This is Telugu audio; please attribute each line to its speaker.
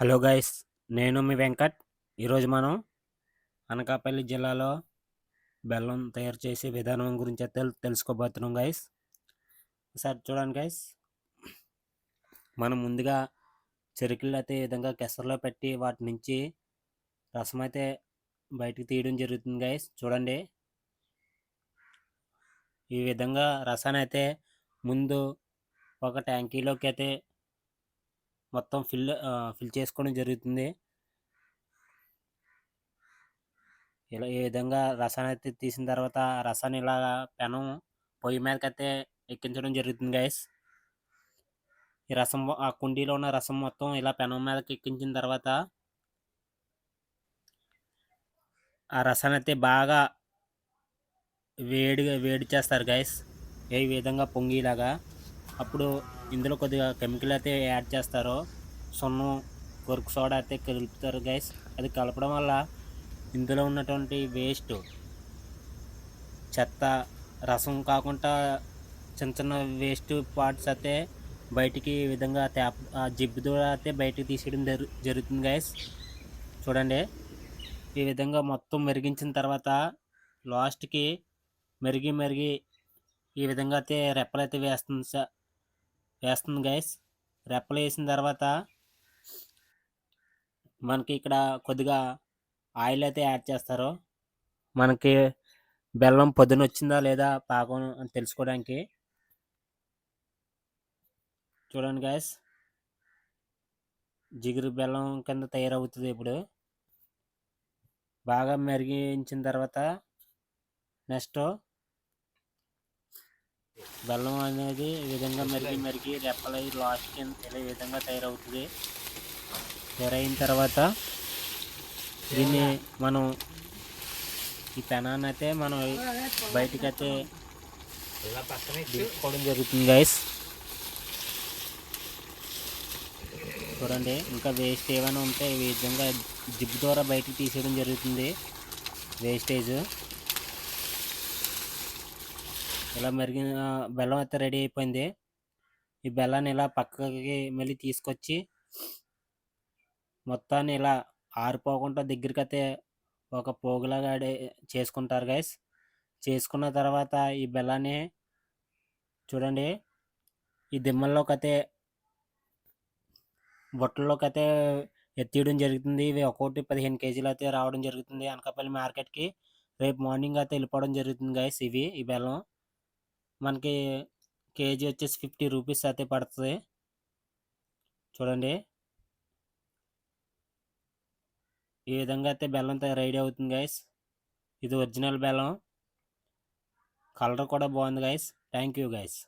Speaker 1: హలో గైస్ నేను మీ వెంకట్. ఈరోజు మనం అనకాపల్లి జిల్లాలో బెల్లం తయారు చేసే విధానం గురించి అయితే తెలుసుకోబోతున్నాం గైస్. ఒకసారి చూడండి గైస్ మనం ముందుగా చెరుకులు అయితే ఈ విధంగా కెసర్లో పెట్టి వాటి నుంచి రసం అయితే బయటికి తీయడం జరుగుతుంది గైస్. చూడండి. ఈ విధంగా రసాన్ని అయితే ముందు ఒక ట్యాంకీలోకి అయితే మొత్తం ఫిల్ ఫిల్ చేసుకోవడం జరుగుతుంది. ఇలా ఈ విధంగా రసాన్ని అయితే తీసిన తర్వాత రసాన్ని ఇలా పెనం పొయ్యి మీదకైతే అయితే ఎక్కించడం జరుగుతుంది గైస్ ఈ రసం ఆ కుండీలో ఉన్న రసం మొత్తం ఇలా పెనం మీదకి ఎక్కించిన తర్వాత ఆ రసాన్ని అయితే బాగా వేడిగా వేడి చేస్తారు గైస్ ఏ విధంగా పొంగిలాగా అప్పుడు ఇందులో కొద్దిగా కెమికల్ అయితే యాడ్ చేస్తారో సున్నం కొరుకు సోడా అయితే కలుపుతారు గైస్ అది కలపడం వల్ల ఇందులో ఉన్నటువంటి వేస్ట్ చెత్త రసం కాకుండా చిన్న చిన్న వేస్ట్ పార్ట్స్ అయితే బయటికి ఈ విధంగా ట్యాప్ ఆ జిబ్బు ద్వారా అయితే బయటికి తీసేయడం జరు జరుగుతుంది గైస్ చూడండి. ఈ విధంగా మొత్తం మెరిగించిన తర్వాత లాస్ట్కి మెరిగి మెరిగి ఈ విధంగా అయితే రెప్పలు అయితే వేస్తుంది సార్ వేస్తుంది గైస్ రెప్పలు వేసిన తర్వాత మనకి ఇక్కడ కొద్దిగా ఆయిల్ అయితే యాడ్ చేస్తారు. మనకి బెల్లం పొద్దున వచ్చిందా లేదా పాకం అని తెలుసుకోవడానికి. చూడండి గ్యాస్ జిగురు బెల్లం కింద తయారవుతుంది ఇప్పుడు. బాగా మెరిగించిన తర్వాత నెక్స్ట్ బెల్లం అనేది ఈ విధంగా మెరిగి మెరిగి రెప్పలై లాస్ట్ కింద ఇలా ఈ విధంగా తయారవుతుంది. తయారైన తర్వాత దీన్ని మనం ఈ పెనాన్ని అయితే మనం బయటికి అయితే జరుగుతుంది గైస్ చూడండి ఇంకా వేస్ట్ ఏమైనా ఉంటే ఈ విధంగా జిప్ ద్వారా బయటికి తీసేయడం జరుగుతుంది. వేస్టేజ్ ఇలా మరిగిన బెల్లం అయితే రెడీ అయిపోయింది. ఈ బెల్లాన్ని ఇలా పక్కకి మళ్ళీ తీసుకొచ్చి మొత్తాన్ని ఇలా ఆరిపోకుండా దగ్గరికి అయితే ఒక పోగులాగా ఆడే- చేసుకుంటారు గైస్ చేసుకున్న తర్వాత ఈ బెల్లాన్ని చూడండి. ఈ దిమ్మల్లోకి అయితే బుట్టల్లోకి అయితే ఎత్తియడం జరుగుతుంది. ఇవి ఒక్కోటి పదిహేను కేజీలు అయితే రావడం జరుగుతుంది. అనకాపల్లి మార్కెట్కి రేపు మార్నింగ్ అయితే వెళ్ళిపోవడం జరుగుతుంది గైస్ ఇవి ఈ బెల్లం. మనకి కేజీ వచ్చేసి ఫిఫ్టీ రూపీస్ అయితే పడుతుంది. చూడండి. ఈ విధంగా అయితే బెల్లం రెడీ అవుతుంది గైస్ ఇది ఒరిజినల్ బెల్లం. కలర్ కూడా బాగుంది గైస్ థ్యాంక్ యూ గైస్